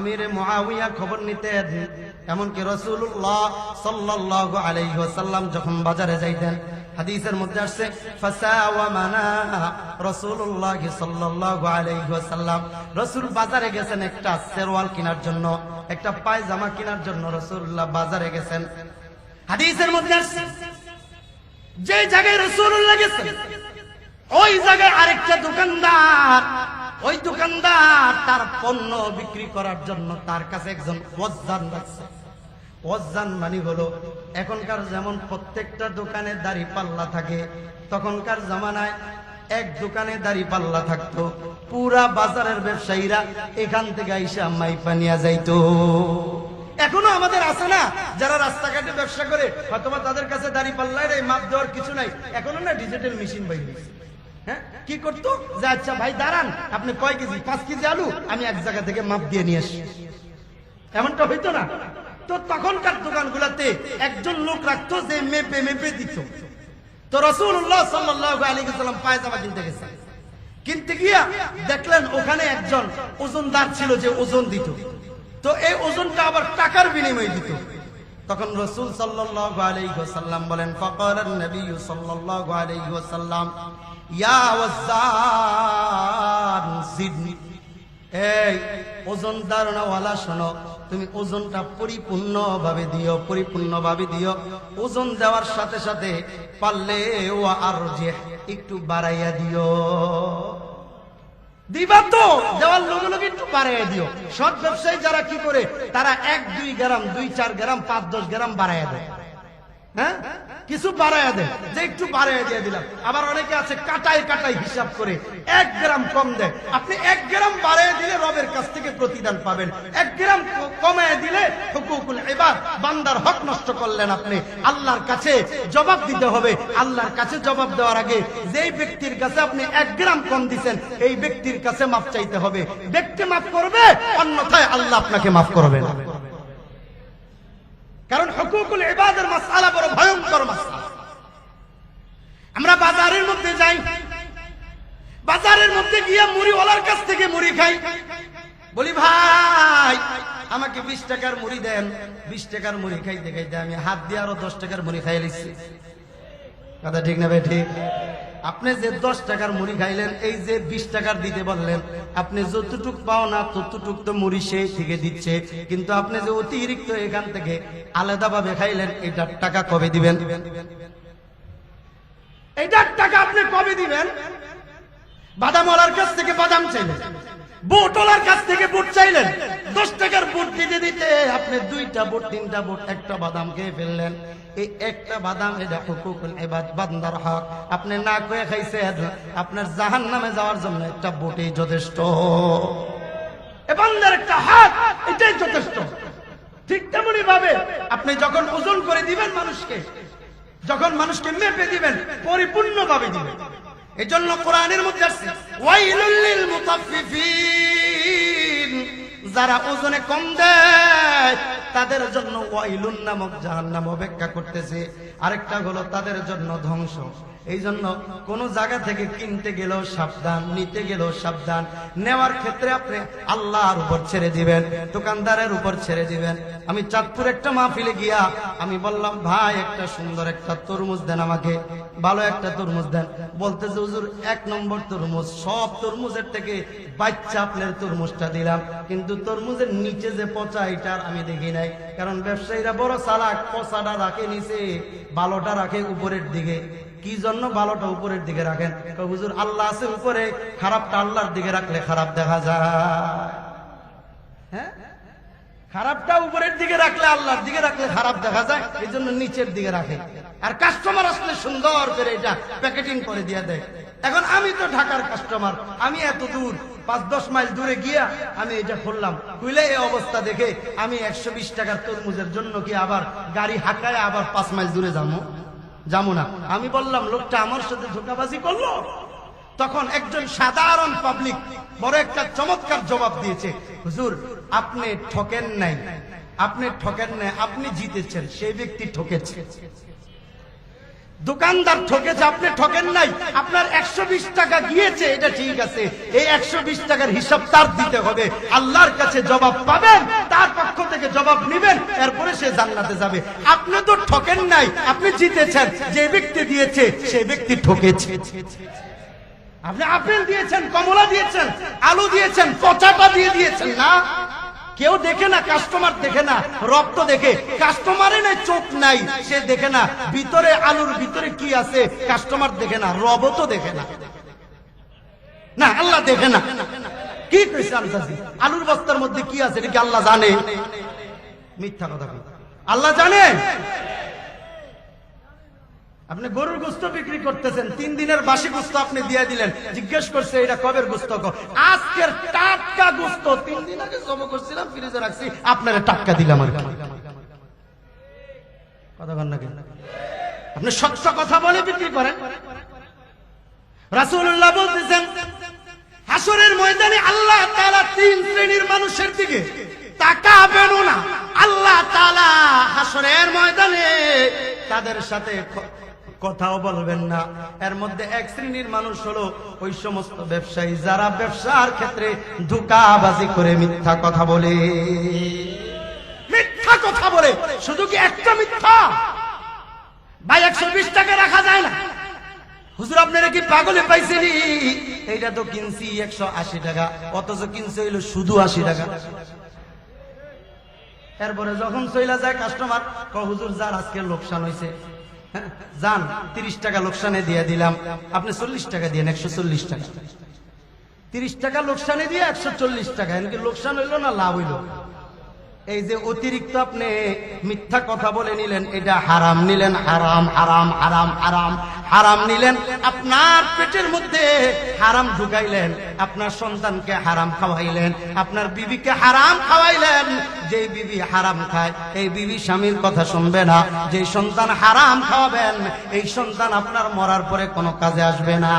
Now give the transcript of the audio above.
আমিরে মুআবিয়া খবর নিতেন এমনকি রাসূলুল্লাহ সাল্লাল্লাহু আলাইহি ওয়াসাল্লাম যখন বাজারে যাইতেন, হাদিসের মধ্যে আসছে সাল্লাল্লাহু আলাইহি ওয়াসাল্লাম। রাসূল বাজারে গেছেন একটা সেরওয়াল কেনার জন্য, একটা পায়জামা কেনার জন্য রাসূলুল্লাহ বাজারে গেছেন। হাদিসের মধ্যে আসছে, যে জায়গায় রাসূলুল্লাহ গেছেন, ওই জায়গায় আরেকটা দোকানদার দোকানদার তার পণ্য বিক্রি করার জন্য তার কাছে একজন ওয়াজ্জান রাখছে ওয়াজ্জান মানে হলো, এখনকার যেমন প্রত্যেকটা দোকানে দাড়ি পাল্লা থাকে, তখনকার জামানায় এক দোকানে দাড়ি পাল্লা থাকতো। পুরা বাজারের ব্যবসায়ীরা এখান থেকে আইসা মাইপা নিয়ে যাইতো। এখনও আমাদের আছে না, যারা রাস্তাঘাটে ব্যবসা করে, হয়তোবা তাদের কাছে দাড়ি পাল্লায় মাপ দেওয়ার কিছু নাই। এখনও না ডিজিটাল মেশিন বাইরে হ্যাঁ? কি করতো? যে আচ্ছা ভাই, দাঁড়ান। আপনি কয় কেজি? পাঁচ কেজি আলু? আমি এক জায়গা থেকে মাপ দিয়ে নিয়ে আসি। এমনটা হইতো না? তো তখনকার দোকানগুলোতে একজন লোক রাখতো যে মেপে মেপে দিত। তো রসুল্লাহ সাল্লাহ আলী সাল্লাম পায়জামা কিনতে গেছে। কিনতে গিয়া দেখলেন ওখানে একজন ওজনদার ছিল যে ওজন দিত। তো এই ওজনটা আবার টাকার বিনিময়ে দিত। তখন রসুল সাল্লাল্লাহু আলাইহি ওয়াসাল্লাম বলেন ফাকাল নবী ইয়া ওয়াজ্জান এই ওজন ধারণাওয়ালা শোনো, তুমি ওজনটা পরিপূর্ণ ভাবে দিও পরিপূর্ণ ভাবে দিও। ওজন দেওয়ার সাথে সাথে পারলে ও আর একটু বাড়াইয়া দিও। দিবা তো। দেওয়ার লগে লগে একটু বাড়াইয়া দিও। ব্যবসায়ী যারা কি করে, তারা এক, দুই গ্রাম, দুই, চার গ্রাম, পাঁচ, দশ গ্রাম দেয়। হ্যাঁ? কিছু বাড়াইয়া দেয়। যে একটু বাড়াইয়া দিয়ে দিলাম। আবার অনেকে আছে কাটায় কাটায় হিসাব করে এক গ্রাম কম দেয়। আপনি এক গ্রাম বাড়াইয়া দিলে রবের কাছ থেকে প্রতিদান পাবেন। এক গ্রাম হুকুকুল এবার বান্দার হক নষ্ট করলেন আপনি। আল্লাহর কাছে জবাব দিতে হবে। আল্লাহর কাছে জবাব দেওয়ার আগে যেই ব্যক্তির কাছে আপনি এক গ্রাম কম দিচ্ছেন এই ব্যক্তির কাছে মাপ চাইতে হবে। ব্যক্তি মাফ করবে, অন্যথায় আল্লাহ আপনাকে মাফ করবে না। কারণ হকুকুল ইবাদের মাসালা বড় ভয়ঙ্কর মাসালা আমরা বাজারের মধ্যে যাই। বাজারের মধ্যে গিয়ে মুড়িওয়ালার কাছ থেকে মুড়ি খাই। বলি, ভাই আমাকে বিশ টাকার মুড়ি দেন। বিশ টাকার মুড়ি খাইতে খাইতে আমি হাত দিয়ে আরও দশ টাকার মুড়ি খাই লিখছি কথা ঠিক না ভাই, ঠিক? আপনি যে দশ টাকার মুড়ি খাইলেন, এই যে বিশ টাকার দিতে বললেন, আপনি যতটুক পাও না ততটুক তো মুড়ি সেই থেকে দিচ্ছে। কিন্তু আপনি যে অতিরিক্ত এখান থেকে আলাদাভাবে খাইলেন, এটার টাকা কবে দিবেন? এটার টাকা আপনি কবে দিবেন? বাদাম ওলার কাছ থেকে বাদাম চাইলেন। বুটওয়ালার কাছ থেকে বুট চাইলেন। দশ টাকার বুট দিতে দিতে আপনি দুইটা বুট তিনটা বুট একটা বাদাম খেয়ে ফেললেন। এই একটা বাদাম, এটা হুকুকুল এবাদ বান্দার হক। আপনি না কয়ে খাইছেন, আপনার জাহান নামে যাওয়ার জন্য একটা বুটই যথেষ্ট। এ বান্দার একটা হাত এটাই যথেষ্ট। ঠিক তেমনি ভাবে আপনি যখন ওজন করে দিবেন মানুষকে, যখন মানুষকে মেপে দিবেন পরিপূর্ণ ভাবে দিবেন। এজন্য কোরআনের মধ্যে আসছে ওয়াইলুল লিল মুতাফফিফিন। যারা ওজনে কম দেয়, তাদের জন্য ওয়াইলুন নামক জাহান্নাম অপেক্ষা করতেছে। আরেকটা হলো তাদের জন্য ধ্বংস। এই জন্য কোন জায়গা থেকে কিনতে গেলেও সাবধান, নিতে গেলেও সাবধান। নেওয়ার ক্ষেত্রে আপনি আল্লাহর উপর ছেড়ে দিবেন, দোকানদারের উপর ছেড়ে দিবেন। আমি চাঁদপুর একটা মাহফিলে গিয়া আমি বললাম, ভাই, একটা সুন্দর একটা তরমুজ দেন আমাকে, ভালো একটা তরমুজ দেন। বলতে যে, হুজুর, এক নম্বর তরমুজ, সব তরমুজের থেকে বাচ্চা আপনার তরমুজটা দিলাম। কিন্তু তরমুজের নিচে যে পচা, এটা আমি দেখি নাই। কারণ ব্যবসায়ীরা বড় চালাক, পচাটা রাখে নিচে ভালোটা রাখে উপরের দিকে। কি জন্য ভালোটা উপরের দিকে রাখেন। হুজুর, আল্লাহ আছে উপরে, খারাপটা আল্লাহর দিকে রাখলে খারাপ দেখা যায়। হ্যাঁ? খারাপটা উপরের দিকে রাখলে আল্লাহর দিকে রাখলে খারাপ দেখা যায়, এই জন্য নিচের দিকে রাখে। আর কাস্টমার আসলে সুন্দর করে এটা প্যাকেটিং করে দিয়ে দেয়। এখন আমি তো ঢাকার কাস্টমার আমি এত দূর, পাঁচ, দশ মাইল দূরে গিয়া আমি এটা খুললাম। খুলে এই অবস্থা দেখে আমি একশো বিশ টাকার তরমুজের জন্য কি আবার গাড়ি হাঁকায় আবার পাঁচ মাইল দূরে যাব? যাব না। আমি বললাম, লোকটা আমার সাথে ধোকাবাজি করল? তখন একজন সাধারণ পাবলিক বড় একটা চমৎকার জবাব দিয়েছে, হুজুর, আপনি ঠকেন নাই। আপনি ঠকেন নাই, আপনি জিতেছেন, সেই ব্যক্তি ঠকেছে। দোকানদার ঠকেছে, আপনি ঠকেন নাই। আপনার একশো বিশ টাকা গিয়েছে, এটা ঠিক আছে। এই একশো বিশ টাকার হিসাব তার দিতে হবে। আল্লাহর কাছে জবাব পাবেন, তার পক্ষ থেকে জবাব নেবেন, এরপরে সে জান্নাতে যাবে। আপনি তো ঠকেন নাই, আপনি জিতেছেন। যে ব্যক্তি দিয়েছে, সে ব্যক্তি ঠকেছে। আপনি আপেল দিয়েছেন, কমলা দিয়েছেন, আলু দিয়েছেন পচাটা দিয়ে দিয়েছেন, না? কেউ দেখে না কাস্টমার দেখে না রক্ত দেখে। কাস্টমারে নাই চোখ নাই, সে দেখে না। ভিতরে আলুর ভিতরে কি আছে কাস্টমার দেখে না রব তো দেখে না। না, আল্লাহ দেখে না। কি কইছে আলুর বস্তার মধ্যে কি আছে, এটা কি আল্লাহ জানে? মিথ্যা কথা আল্লাহ জানে? আপনি গরুর গোস্ত বিক্রি করতেছেন, তিন দিনের বাসি গোস্ত আপনি দিয়ে দিলেন। জিজ্ঞেস করছে এটা কবের গোস্ত? আজকের টাটকা গোস্ত, তিন দিন আগে জমা করছিলাম, ফ্রিজে রাখছি, আপনারা টাটকা দিলাম আর আপনি সত্য কথা বলে বিক্রি করেন। রাসূলুল্লাহ বলতেছেন হাসরের ময়দানে আল্লাহ তাআলা তিন শ্রেণির মানুষের দিকে তাকাবেন না। আল্লাহ তাআলা হাসরের ময়দানে তাদের সাথে কথাও বলবেন না। এর মধ্যে এক শ্রেণির মানুষ হলো ওই সমস্ত ব্যবসায়ী যারা ব্যবসার ক্ষেত্রে ধোকাবাজি করে মিথ্যা কথা বলে। মিথ্যা কথা বলে শুধু কি একটা মিথ্যা? ভাই একশো বিশ টাকা রাখা যায় না। হুজুর আপনারা কি পাগলে পাইছেন? এইটা তো কিনছি একশো আশি টাকা অথচ কিনছে হইল শুধু আশি টাকা। এরপরে যখন চইলা যায় কাস্টমার হুজুর যার আজকে লোকসান হয়েছে হ্যাঁ, যান, তিরিশ টাকা লোকসানে দিয়ে দিলাম। আপনি চল্লিশ টাকা দিয়ে একশো চল্লিশ টাকা। তিরিশ টাকা লোকসানে দিয়ে একশো চল্লিশ টাকা। এমনকি লোকসান হইল না, লাভ হইল। এই যে অতিরিক্ত আপনি মিথ্যা কথা বলে নিলেন, এটা হারাম। নিলেন হারাম হারাম হারাম হারাম। হারাম নিলেন, আপনার পেটের মধ্যে হারাম ঢুকাইলেন, আপনার সন্তানকে হারাম খাওয়াইলেন, আপনার বিবিকে হারাম খাওয়াইলেন যে বিবি হারাম খায়, এই বিবি স্বামীর কথা শুনবে না যে সন্তান হারাম খাওয়াবেন, এই সন্তান আপনার মরার পরে কোনো কাজে আসবে না।